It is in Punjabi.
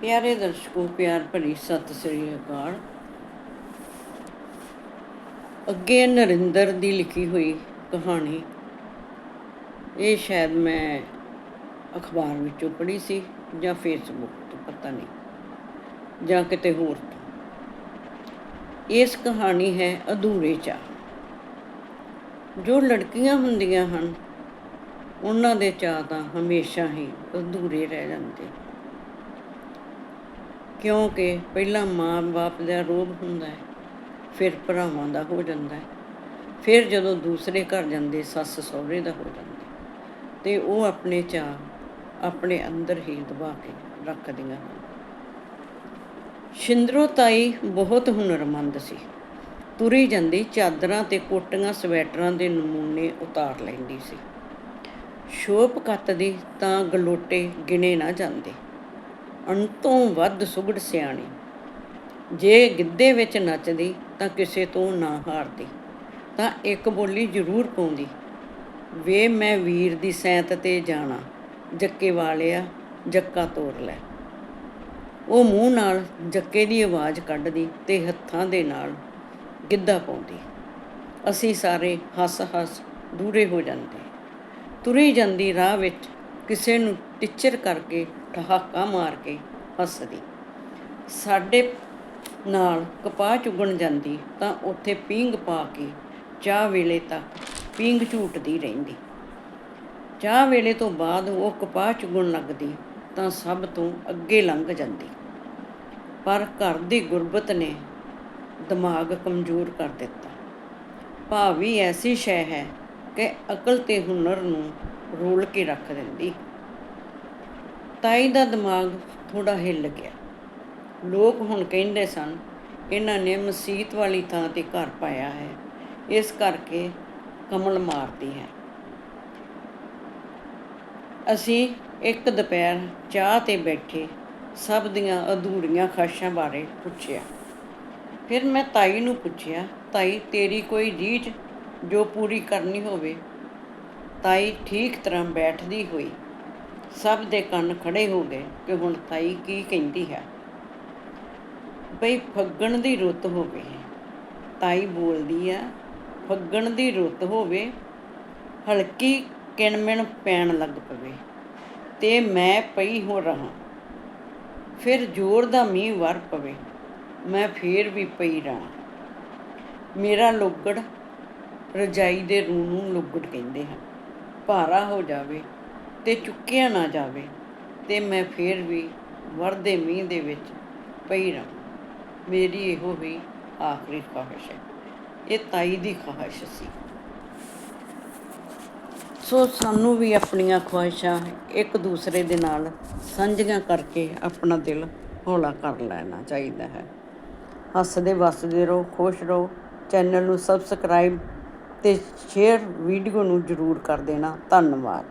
ਪਿਆਰੇ ਦਰਸ਼ਕੋ, ਪਿਆਰ ਭਰੀ ਸਤਿ ਸ੍ਰੀ ਅਕਾਲ। ਅੱਗੇ ਨਰਿੰਦਰ ਦੀ ਲਿਖੀ ਹੋਈ ਕਹਾਣੀ। ਇਹ ਸ਼ਾਇਦ ਮੈਂ ਅਖਬਾਰ ਵਿੱਚੋਂ ਪੜ੍ਹੀ ਸੀ ਜਾਂ ਫੇਸਬੁੱਕ ਤੋਂ, ਪਤਾ ਨਹੀਂ। ਜਾਂ ਕਿਤੇ ਹੋਰ ਤੋਂ। ਇਸ ਕਹਾਣੀ ਹੈ ਅਧੂਰੇ ਚਾਹ ਜੋ ਲੜਕੀਆਂ ਹੁੰਦੀਆਂ ਹਨ, ਉਹਨਾਂ ਦੇ ਚਾਹ ਤਾਂ ਹਮੇਸ਼ਾ ਹੀ ਅਧੂਰੇ ਰਹਿ ਜਾਂਦੇ। ਕਿਉਂਕਿ ਪਹਿਲਾਂ ਮਾਂ-ਬਾਪ ਦਾ ਰੋਬ ਹੁੰਦਾ ਹੈ, ਫਿਰ ਭਰਾਵਾਂ ਦਾ ਹੋ ਜਾਂਦਾ ਹੈ, ਫਿਰ ਜਦੋਂ ਦੂਸਰੇ ਘਰ ਜਾਂਦੇ ਸੱਸ ਸਹੁਰੇ ਦਾ ਹੋ ਜਾਂਦਾ ਤੇ ਉਹ ਆਪਣੇ ਚਾਹ ਆਪਣੇ ਅੰਦਰ ਹੀ ਦਬਾ ਕੇ ਰੱਖਦੀਆਂ ਹਨ। ਸ਼ਿੰਦਰੋ ਤਾਈ ਬਹੁਤ ਹੁਨਰਮੰਦ ਸੀ। ਤੁਰੀ ਜਾਂਦੀ ਚਾਦਰਾਂ ਤੇ ਕੋਟੀਆਂ ਸਵੈਟਰਾਂ ਦੇ ਨਮੂਨੇ ਉਤਾਰ ਲੈਂਦੀ ਸੀ। ਸ਼ੋਪ ਕੱਤਦੀ ਤਾਂ ਗਲੋਟੇ ਗਿਣੇ ਨਾ ਜਾਂਦੇ। ਅਣਤੋਂ ਵੱਧ ਸੁਗੜ ਸਿਆਣੀ। ਜੇ ਗਿੱਧੇ ਵਿੱਚ ਨੱਚਦੀ ਤਾਂ ਕਿਸੇ ਤੋਂ ਨਾ ਹਾਰਦੀ, ਤਾਂ ਇੱਕ ਬੋਲੀ ਜ਼ਰੂਰ ਪਾਉਂਦੀ। ਵੇ ਮੈਂ ਵੀਰ ਦੀ ਸੈਂਤ ਤੇ ਜਾਣਾ, ਜੱਕੇ ਵਾਲਿਆ ਜੱਕਾ ਤੋੜ ਲੈ। ਉਹ ਮੂੰਹ ਨਾਲ ਜੱਕੇ ਦੀ ਆਵਾਜ਼ ਕੱਢਦੀ ਤੇ ਹੱਥਾਂ ਦੇ ਨਾਲ ਗਿੱਧਾ ਪਾਉਂਦੀ। ਅਸੀਂ ਸਾਰੇ ਹੱਸ-ਹੱਸ ਦੂਰੇ ਹੋ ਜਾਂਦੇ। ਤੁਰੀ ਜਾਂਦੀ ਰਾਹ ਵਿੱਚ ਕਿਸੇ ਨੂੰ ਟਿੱਚਰ ਕਰਕੇ ਠਹਾਕਾ ਮਾਰ ਕੇ ਹੱਸਦੀ। ਸਾਡੇ ਨਾਲ ਕਪਾਹ ਚੁਗਣ ਜਾਂਦੀ ਤਾਂ ਉੱਥੇ ਪੀਂਗ ਪਾ ਕੇ ਚਾਹ ਵੇਲੇ ਤੱਕ ਪੀਂਗ ਝੂਟਦੀ ਰਹਿੰਦੀ। ਚਾਹ ਵੇਲੇ ਤੋਂ ਬਾਅਦ ਉਹ ਕਪਾਹ ਚੁਗਣ ਲੱਗਦੀ ਤਾਂ ਸਭ ਤੋਂ ਅੱਗੇ ਲੰਘ ਜਾਂਦੀ। ਪਰ ਘਰ ਦੀ ਗੁਰਬਤ ਨੇ ਦਿਮਾਗ ਕਮਜ਼ੋਰ ਕਰ ਦਿੱਤਾ। ਭਾਵੀ ਐਸੀ ਸ਼ੈ ਹੈ ਕਿ ਅਕਲ ਤੇ ਹੁਨਰ ਨੂੰ ਰੋਲ ਕੇ ਰੱਖ ਦਿੰਦੀ। ਤਾਈ ਦਾ ਦਿਮਾਗ ਥੋੜਾ ਹਿੱਲ ਗਿਆ। ਲੋਕ ਹੁਣ ਕਹਿੰਦੇ ਸਨ, ਇਹਨਾਂ ਨੇ ਮਸੀਤ ਵਾਲੀ ਥਾਂ ਤੇ ਘਰ ਪਾਇਆ ਹੈ। ਇਸ ਕਰਕੇ ਕਮਲ ਮਾਰਦੀ ਹੈ। ਅਸੀਂ ਇੱਕ ਦੁਪਹਿਰ ਚਾਹ ਤੇ ਬੈਠੇ ਸਭ ਦੀਆਂ ਅਧੂਰੀਆਂ ਖਾਸ਼ਾਂ ਬਾਰੇ ਪੁੱਛਿਆ। ਫਿਰ ਮੈਂ ਤਾਈ ਨੂੰ ਪੁੱਛਿਆ, ਤਾਈ, ਤੇਰੀ ਕੋਈ ਰੀਝ ਜੋ ਪੂਰੀ ਕਰਨੀ ਹੋਵੇ ਤਾਈ ਠੀਕ ਤਰ੍ਹਾਂ ਬੈਠਦੀ ਹੋਈ ਸਭ ਦੇ ਕੰਨ ਖੜੇ ਹੋ ਗਏ ਕਿ ਹੁਣ ਤਾਈ ਕੀ ਕਹਿੰਦੀ ਹੈ। ਬਈ ਫੱਗਣ ਦੀ ਰੁੱਤ ਹੋਵੇ, ਤਾਈ ਬੋਲਦੀ ਆ ਫੱਗਣ ਦੀ ਰੁੱਤ ਹੋਵੇ, ਹਲਕੀ ਕਿਣਮਿਣ ਪੈਣ ਲੱਗ ਪਵੇ ਤੇ ਮੈਂ ਪਈ ਹੋ ਰਹਾ। ਫਿਰ ਜ਼ੋਰ ਦਾ ਮੀਂਹ ਵਰ ਪਵੇ, ਮੈਂ ਫੇਰ ਵੀ ਪਈ ਰਹਾ। ਮੇਰਾ ਲੋਗੜ ਰਜਾਈ ਦੇ ਰੂ ਨੂੰ ਲੁੱਗੜ ਕਹਿੰਦੇ ਹਨ। ਭਾਰਾ ਹੋ ਜਾਵੇ ਤੇ ਚੁੱਕਿਆ ਨਾ ਜਾਵੇ, ਤੇ ਮੈਂ ਫੇਰ ਵੀ ਵਰਦੇ ਮੀਂਹ ਦੇ ਵਿੱਚ ਪਈ ਰਹਾਂ। ਮੇਰੀ ਇਹੋ ਹੀ ਆਖਰੀ ਖਵਾਹਿਸ਼ ਹੈ। ਇਹ ਤਾਈ ਦੀ ਖਵਾਹਿਸ਼ ਸੀ। ਸੋ ਸਾਨੂੰ ਵੀ ਆਪਣੀਆਂ ਖਵਾਹਿਸ਼ਾਂ ਇੱਕ ਦੂਸਰੇ ਦੇ ਨਾਲ ਸਾਂਝੀਆਂ ਕਰਕੇ ਆਪਣਾ ਦਿਲ ਹੌਲਾ ਕਰ ਲੈਣਾ ਚਾਹੀਦਾ ਹੈ। ਹੱਸਦੇ ਵਸਦੇ ਰਹੋ, ਖੁਸ਼ ਰਹੋ। ਚੈਨਲ ਨੂੰ ਸਬਸਕ੍ਰਾਈਬ ਅਤੇ ਸ਼ੇਅਰ ਵੀਡੀਓ ਨੂੰ ਜ਼ਰੂਰ ਕਰ ਦੇਣਾ। ਧੰਨਵਾਦ।